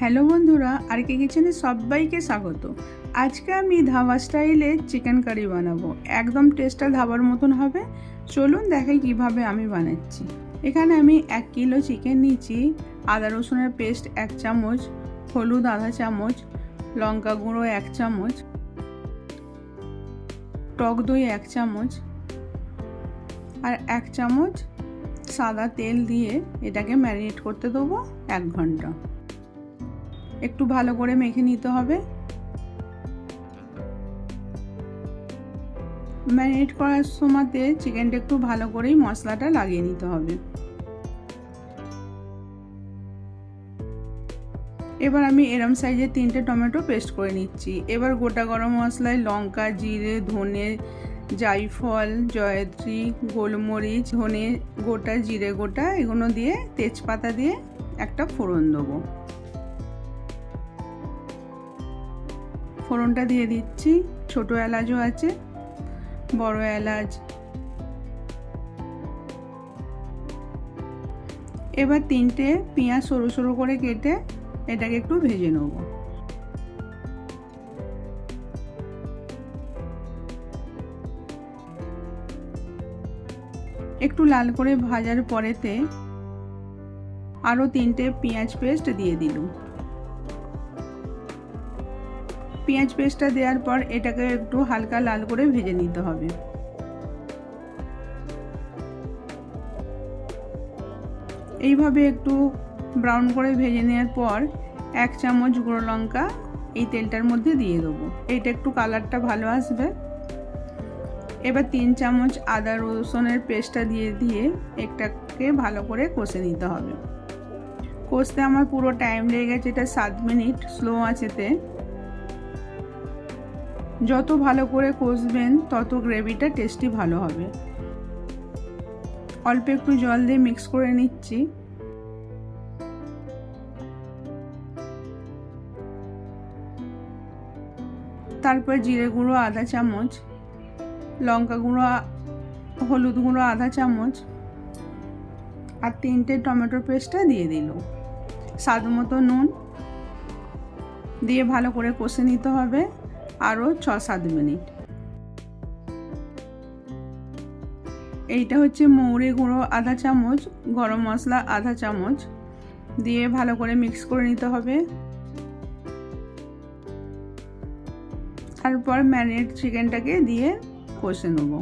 Hello বন্ধুরা আর কে কিচেনে সবাইকে স্বাগত। আজকে আমি ধাবা স্টাইলে চিকেন কারি বানাবো। একদম টেস্টটা ধাবার মতন হবে। চলুন দেখাই কীভাবে আমি বানাচ্ছি। এখানে আমি এক কিলো চিকেন নিচ্ছি আদা রসুনের পেস্ট এক চামচ, হলুদ আধা চামচ, লঙ্কা গুঁড়ো এক চামচ, টক দই এক চামচ, আর এক চামচ সাদা তেল দিয়ে এটাকে ম্যারিনেট করতে দেবো এক ঘণ্টা। একটু ভালো করে মেখে নিতে হবে। ম্যারিনেট করার সময়তে চিকেনটা একটু ভালো করেই মশলাটা লাগিয়ে নিতে হবে। এবার আমি এরম সাইজের তিনটে টমেটো পেস্ট করে নিচ্ছি। এবার গোটা গরম মশলায় লঙ্কা, জিরে, ধনে জাইফল জয়ত্রী, গোলমরিচ, ধনে গোটা, জিরে গোটা, এগুলো দিয়ে তেজপাতা দিয়ে একটা ফোড়ন দেবো। ফোড়নটা দিয়ে দিচ্ছি। ছোট এলাচও আছে, বড় এলাচ। এবার তিনটে পেঁয়াজ সরু সরু করে কেটে এটাকে একটু ভেজে নেব। একটু লাল করে ভাজার পরেতে আরও তিনটে পেঁয়াজ পেস্ট দিয়ে দিলুম। পেঁয়াজ পেস্টটা দেওয়ার পর এটাকে একটু হালকা লাল করে ভেজে নিতে হবে। এইভাবে একটু ব্রাউন করে ভেজে নেওয়ার পর এক চামচ গুঁড়ো লঙ্কা এই তেলটার মধ্যে দিয়ে দেবো। এইটা একটু কালারটা ভালো আসবে। এবার তিন চামচ আদা রসুনের পেস্টটা দিয়ে দিয়ে একটাকে ভালো করে কষে নিতে হবে। কষতে আমার পুরো টাইম লেগে গেছে, এটা সাত মিনিট স্লো আছেতে যত ভালো করে কষবেন, তত গ্রেভিটা টেস্টি ভালো হবে। অল্প একটু জল দিয়ে মিক্স করে নিচ্ছি। তারপর জিরে গুঁড়ো আধা চামচ, লঙ্কা গুঁড়ো, হলুদ গুঁড়ো আধা চামচ আর তিনটে টমেটো পেস্টটা দিয়ে দিল। স্বাদ মতো নুন দিয়ে ভালো করে কষে নিতে হবে। আরও ছ সাত মিনিট। এইটা হচ্ছে মৌরি গুঁড়ো আধা চামচ, গরম মশলা আধা চামচ দিয়ে ভালো করে মিক্স করে নিতে হবে। তারপর ম্যারিনেট চিকেনটাকে দিয়ে কষে নেব।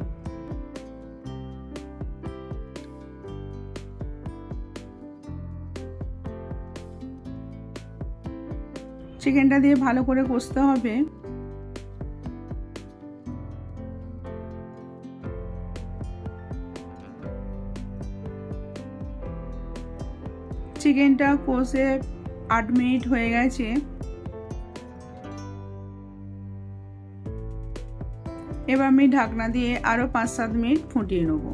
চিকেনটা দিয়ে ভালো করে কষতে হবে। চিকেনটা কষে আট মিনিট হয়ে গেছে। এবার আমি ঢাকনা দিয়ে আরও পাঁচ সাত মিনিট ফুটিয়ে নেব।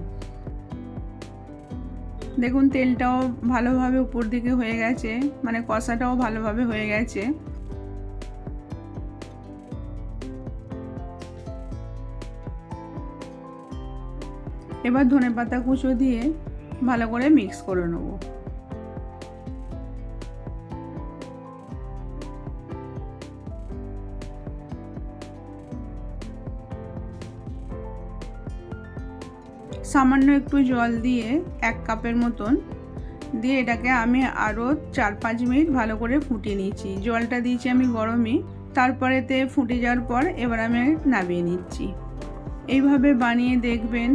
দেখুন, তেলটাও ভালোভাবে উপর দিকে হয়ে গেছে মানে কষাটাও ভালোভাবে হয়ে গেছে। এবার ধনে পাতা কুচো দিয়ে ভালো করে মিক্স করে নেব। সামান্য একটু জল দিয়ে এক কাপের মতন দিয়ে এটাকে আমি আরও চার পাঁচ মিনিট ভালো করে ফুটিয়ে নিচ্ছি জলটা দিয়েছি আমি গরমে, তারপরেতে ফুটে যাওয়ার পর এবার আমি নামিয়ে নিচ্ছি। এইভাবে বানিয়ে দেখবেন,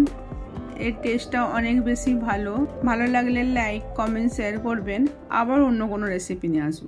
এর টেস্টটা অনেক বেশি ভালো। ভালো লাগলে লাইক, কমেন্ট, শেয়ার করবেন। আবার অন্য কোনো রেসিপি নিয়ে আসব।